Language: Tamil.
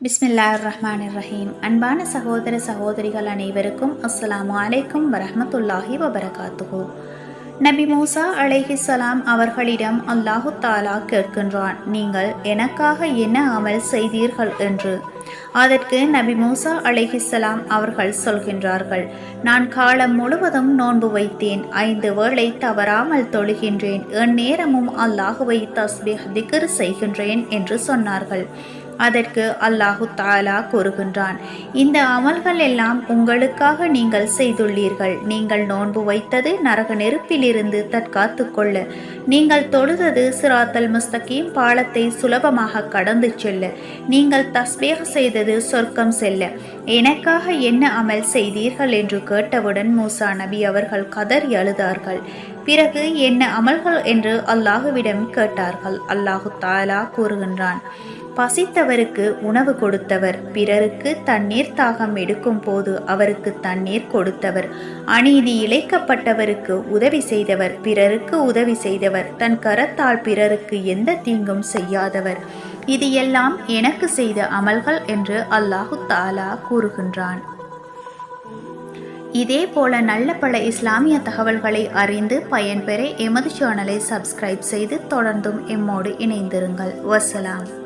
பிஸ்மில்லா ரஹ்மான் ரஹீம் அன்பான சகோதர சகோதரிகள் அனைவருக்கும் அஸ்ஸலாமு அலைக்கும் வரஹ்மத்துல்லாஹி வபரகாத்துஹு. நபி மூசா சலாம் அவர்களிடம் அல்லாஹு தாலா கேட்கின்றான் நீங்கள் எனக்காக என்ன அமல் செய்தீர்கள்? என்று. அதற்கு நபி மூசா அலைஹிஸ்ஸலாம் அவர்கள் சொல்கின்றார்கள் நான் காலம் முழுவதும் நோன்பு வைத்தேன். ஐந்து வேளை தவறாமல் தொழுகின்றேன். எந்நேரமும் அல்லாஹுவை தஸ்பிஹ் திகர் செய்கின்றேன் என்று சொன்னார்கள். அதற்கு அல்லாஹு தாலா கூறுகின்றான். இந்த அமல்கள் எல்லாம் உங்களுக்காக நீங்கள் செய்துள்ளீர்கள். நீங்கள் நோன்பு வைத்தது நரக நெருப்பிலிருந்து தற்காத்து கொள்ள. நீங்கள் தொழுதது சிராத்தல் முஸ்தகீம் பாலத்தை சுலபமாக கடந்து செல்ல. நீங்கள் தஸ்பேக செய்தது சொர்க்கம் செல்ல. எனக்காக என்ன அமல் செய்தீர்கள் என்று கேட்டவுடன் மூசா நபி அவர்கள் கதறி அழுதார்கள். பிறகு என்ன அமல்கள் என்று அல்லாஹுவிடம் கேட்டார்கள். அல்லாஹு தாலா கூறுகின்றான். பசித்தவருக்கு உணவு கொடுத்தவர். பிறருக்கு தண்ணீர் தாகம் எடுக்கும் போது அவருக்கு தண்ணீர் கொடுத்தவர். அநீதி இழைக்கப்பட்டவருக்கு உதவி செய்தவர். பிறருக்கு உதவி செய்தவர். தன் கரத்தால் பிறருக்கு எந்த தீங்கும் செய்யாதவர். இது எல்லாம் எனக்கு செய்த அமல்கள் என்று அல்லாஹு தாலா கூறுகின்றான். இதே போல நல்ல பல இஸ்லாமிய தகவல்களை அறிந்து பயன்பெற எமது சேனலை சப்ஸ்கிரைப் செய்து தொடர்ந்தும் எம்மோடு இணைந்திருங்கள். வசலாம்.